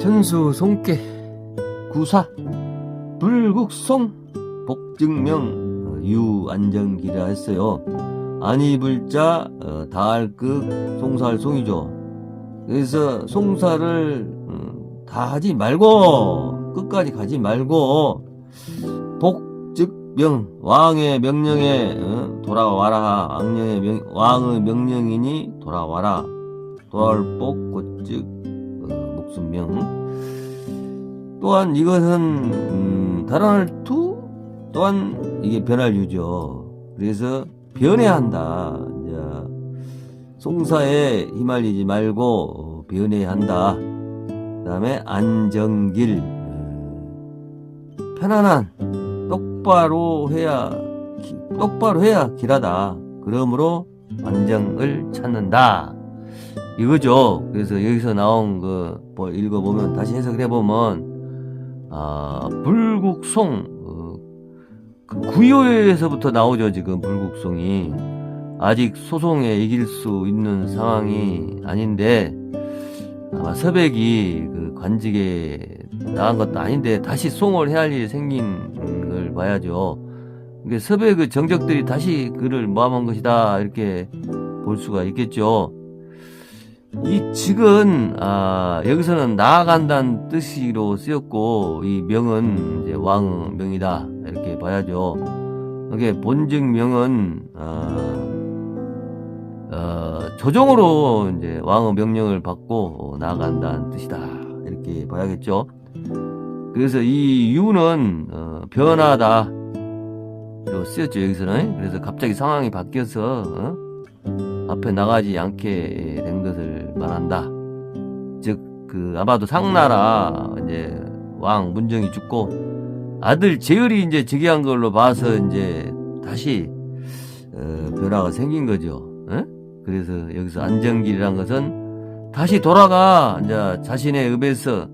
천수 송깨 구사 불국송 복증명 어, 유안정기라 했어요. 안이불자 어, 다할극 송살 송이죠. 그래서 송사를 음, 다 하지 말고 끝까지 가지 말고 복즉명 왕의 명령에 어, 돌아와라 왕령의 명, 왕의 명령이니 돌아와라 돌아올 복 곧즉 어, 목숨명 또한 이것은 음, 다른 투 또한 이게 변할 유죠. 그래서 변해야 한다. 이제 송사에 휘말리지 말고 어, 변해야 한다. 그다음에 안정길 음, 편안한 똑바로 해야 기- 똑바로 해야 길하다. 그러므로 안정을 찾는다. 이거죠. 그래서 여기서 나온 거뭐 읽어보면 다시 해석을 해보면 아 불국송 어, 그 구요에서부터 나오죠 지금 불국송이 아직 소송에 이길 수 있는 상황이 아닌데 아마 서백이 그 관직에 나간 것도 아닌데 다시 송을 해야 할 일이 생긴 걸 봐야죠. 이게 서백의 정적들이 다시 그를 모함한 것이다 이렇게 볼 수가 있겠죠. 이 측은 아, 여기서는 나아간다는 뜻으로 쓰였고 이 명은 이제 왕의 명이다 이렇게 봐야죠. 이게 본즉 명은 아, 어, 조정으로 이제 왕의 명령을 받고 나아간다는 뜻이다 이렇게 봐야겠죠. 그래서 이 유는 어, 변하다 로 쓰였죠 여기서는 그래서 갑자기 상황이 바뀌어서 어? 앞에 나가지 않게 된 것을 말한다. 즉, 그, 아마도 상나라, 이제, 왕 문정이 죽고, 아들 재열이 이제 즉위한 걸로 봐서 이제, 다시, 어, 변화가 생긴 거죠. 어? 그래서 여기서 안정길이란 것은, 다시 돌아가, 이제, 자신의 읍에서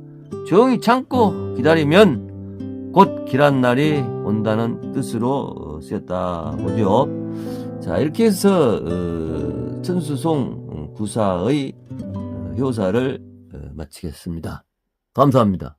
조용히 참고 기다리면, 곧 길한 날이 온다는 뜻으로 어, 쓰였다 보죠. 자, 이렇게 해서, 어, 천수송 어, 구사의 어, 효사를 어, 마치겠습니다. 감사합니다.